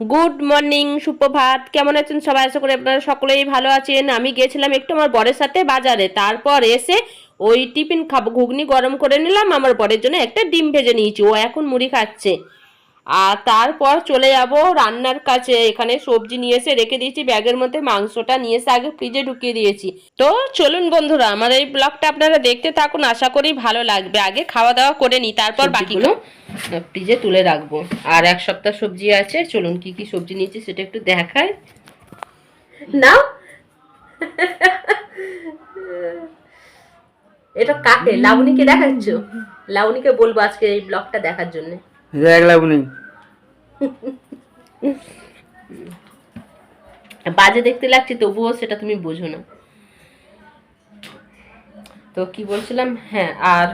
Good morning সুপ্রভাত কেমন আছেন সবাই? আশা করি আপনারা সকলেই ভালো আছেন। আমি গিয়েছিলাম একটু আমার বরের সাথে বাজারে। তারপর এসে ওই টিফিন খাব, ঘুগনি গরম করে নিলাম। আমার বরের জন্য একটা ডিম ভেজে নিয়েছি। ও এখন মুড়ি খাচ্ছে। আর তারপর চলে যাব রান্নার কাছে। এখানে সবজি নিয়ে এসে রেখে দিয়েছি ব্যাগের মধ্যে মাংসটা নিয়ে এসে আগে ফ্রিজে ঢুকিয়ে দিয়েছি। তো চলুন বন্ধুরা আমার এই ব্লগটা আপনারা দেখতে থাকুন আশা করি ভালো লাগবে। আগে খাওয়া দাওয়া করে নিই তারপর বাকিগুলো ফ্রিজে তুলে রাখব। আর এক সপ্তাহ সবজি আছে চলুন কি কি সবজি নিয়েছি সেটা একটু দেখায় না এটা কাকে? লাবণীকে দেখাচ্ছ? লাবণীকে বলব আজকে এই ব্লগটা দেখার জন্য। বাজে দেখতে লাগছে, তবুও সেটা তুমি বোঝো না। তো কি বলছিলাম? হ্যাঁ আর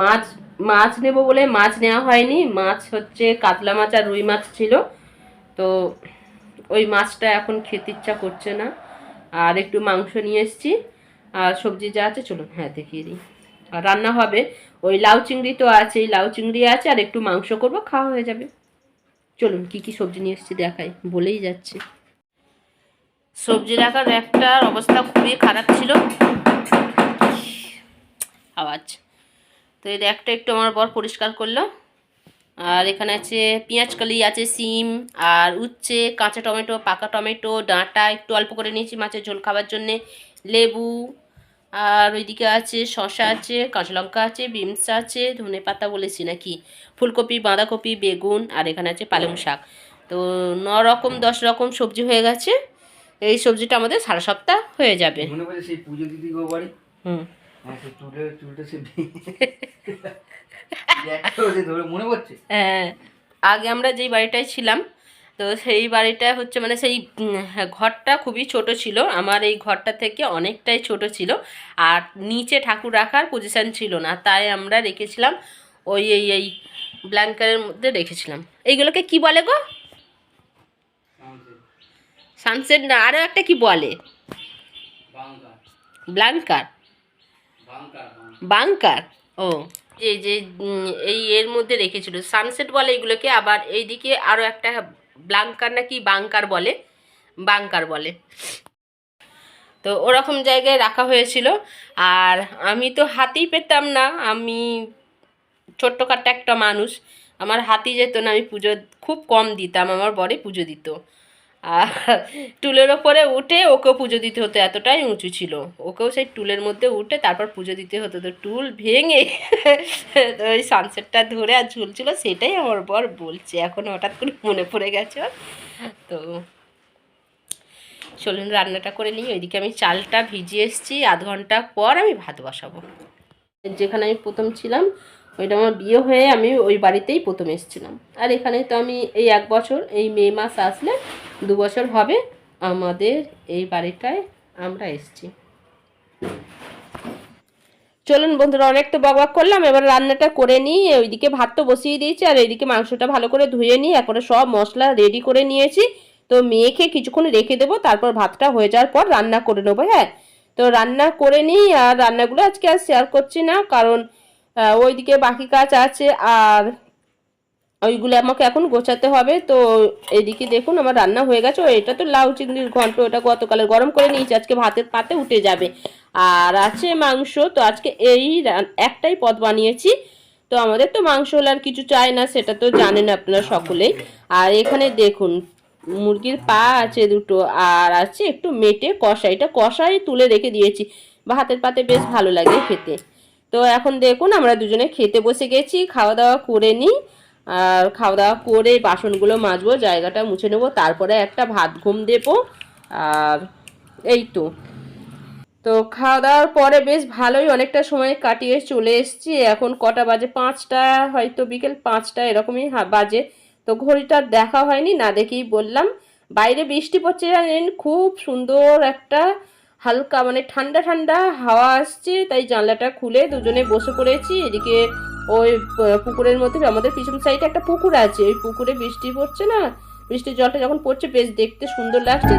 মাছ মাছ নেব বলে মাছ নেওয়া হয়নি। মাছ হচ্ছে কাতলা মাছ আর রুই মাছ ছিল। তো ওই মাছটা এখন খেতে ইচ্ছা করছে না। আর একটু মাংস নিয়ে এসেছি। আর সবজি যা আছে, চলুন হ্যাঁ দেখিয়ে দিই। রান্না হবে। ওই লাউ চিংড়ি তো আছেই, লাউ চিংড়ি আছে আর একটু মাংস করব, খাওয়া হয়ে যাবে। চলুন, কি কি সবজি নিয়ে এসেছি দেখাই, বলেই যাচ্ছি। সবজি রাখার একটার অবস্থা খুবই খারাপ ছিল। আওয়াজ। তো এই একটা একটু আমার বর পরিষ্কার করল। আর এখানে আছে পেঁয়াজ কলি, আছে সিম, আর উচ্ছে, কাঁচা টমেটো, পাকা টমেটো, ডাঁটা, একটু অল্প করে নিয়েছি মাছের ঝোল খাবার জন্যে। লেবু আর ওইদিকে আছে শসা আছে কাঁচা লঙ্কা আছে বিমস আছে ধনে পাতা বলেছি নাকি? ফুলকপি বাঁধাকপি বেগুন আর এখানে আছে পালং শাক। তো ন রকম দশ রকম সবজি হয়ে গেছে। এই সবজিটা আমাদের সারা সপ্তাহ হয়ে যাবে। হুম। হ্যাঁ। আগে আমরা যেই বাড়িটায় ছিলাম তো সেই বাড়িটা হচ্ছে মানে সেই হ্যাঁ, ঘরটা খুবই ছোট ছিল। আমার এই ঘরটা থেকে অনেকটাই ছোট ছিল। আর নিচে ঠাকুর রাখার পজিশান ছিল না। তাই আমরা রেখেছিলাম ওই এই এই ব্ল্যাঙ্কারের মধ্যে রেখেছিলাম। এইগুলোকে কি বলে গো? সানসেট না আরও একটা কি বলে? ব্ল্যাঙ্কার বাংকার ও। এই যে এই এর মধ্যে রেখেছিল। সানসেট বলে এগুলোকে, আবার এইদিকে আরও একটা ব্লাঙ্কার নাকি বাংকার বলে বাংকার বলে। তো ওরকম জায়গায় রাখা হয়েছিল। আর আমি তো হাতেই পেতাম না, আমি ছোট্টখাট্ট একটা মানুষ। আমার হাতি যেত না, আমি পুজো খুব কম দিতাম, আমার বরে পুজো দিত। টুলের ওপরে উঠে ওকেও পুজো দিতে হতো, এতটাই উঁচু ছিল। ওকেও সেই টুলের মধ্যে উঠে তারপর পুজো দিতে হতো। তো টুল ভেঙে ওই সানসেটটা ধরে আর ঝুলছিল সেটাই আমার বর বলছে। এখন হঠাৎ করে মনে পড়ে গেছে। তো চলুন রান্নাটা করে নিই। ওইদিকে আমি চালটা ভিজিয়ে এসেছি। আধ ঘণ্টা পর আমি ভাত বসাবো। যেখানে আমি প্রথম ছিলাম, ওইটা আমার বিয়ে হয়ে আমি ওই বাড়িতেই প্রথম এসেছিলাম। আর এখানে তো আমি এই এক বছর, এই মে মাস আসলে দু বছর হবে আমাদের এই বাড়িটায় আমরা এসছি। চলুন বন্ধুরা, অনেক তো বকবক করলাম, এবার রান্নাটা করে নিই। ওইদিকে ভাত তো বসিয়ে দিয়েছি, আর এইদিকে মাংসটা ভালো করে ধুয়ে নিই। একবারে সব মশলা রেডি করে নিয়েছি। তো মেয়েকে কিছুক্ষণ রেখে দেবো, তারপর ভাতটা হয়ে যাওয়ার পর রান্না করে নেব হ্যাঁ। তো রান্না করে নিই, আর রান্নাগুলো আজকে আর শেয়ার করছি না, কারণ ওইদিকে বাকি কাজ আছে, আর ওইগুলো আমাকে এখন গোছাতে হবে। তো এদিকে দেখুন আমার রান্না হয়ে গেছে। এটা তো লাউ চিংড়ির ঘন্ট, ওটা গতকালের গরম করে নিয়েছি, আজকে ভাতের পাতে উঠে যাবে। আর আছে মাংস, তো আজকে এই একটাই পদ বানিয়েছি। তো আমাদের তো মাংস হলে আর কিছু চাই না, সেটা তো জানেন আপনারা সকলেই। আর এখানে দেখুন, মুরগির পা আছে দুটো, আর আছে একটু মেটে কষাই। এটা কষাই তুলে রেখে দিয়েছি। ভাতের পাতে বেশ ভালো লাগে খেতে। তো এখন দেখুন, আমরা দুজনে খেতে বসে গেছি, খাওয়া দাওয়া করে নিই। আর খাওয়া দাওয়া করে বাসনগুলো মাজবো, জায়গাটা মুছে নেব, তারপরে একটা ভাত ঘুম দেবো, আর এই তো। তো খাওয়া দাওয়ার পরে বেশ ভালোই অনেকটা সময় কাটিয়ে চলে এসেছি, এখন কটা বাজে? পাঁচটা, হয়তো বিকেল পাঁচটা, এরকমই বাজে। তো ঘড়িটা দেখা হয়নি, না দেখেই বললাম। বাইরে বৃষ্টি পড়ছে জানেন, খুব সুন্দর একটা হালকা মানে ঠান্ডা ঠান্ডা হাওয়া আসছে, তাই জানলাটা খুলে দুজনে বসে পড়েছি, এদিকে ওই পুকুরের মধ্যে, আমাদের পিছন সাইডে একটা পুকুর আছে। ওই পুকুরে বৃষ্টি পড়ছে না? বৃষ্টির জলটা যখন পড়ছে, বেশ দেখতে সুন্দর লাগছে।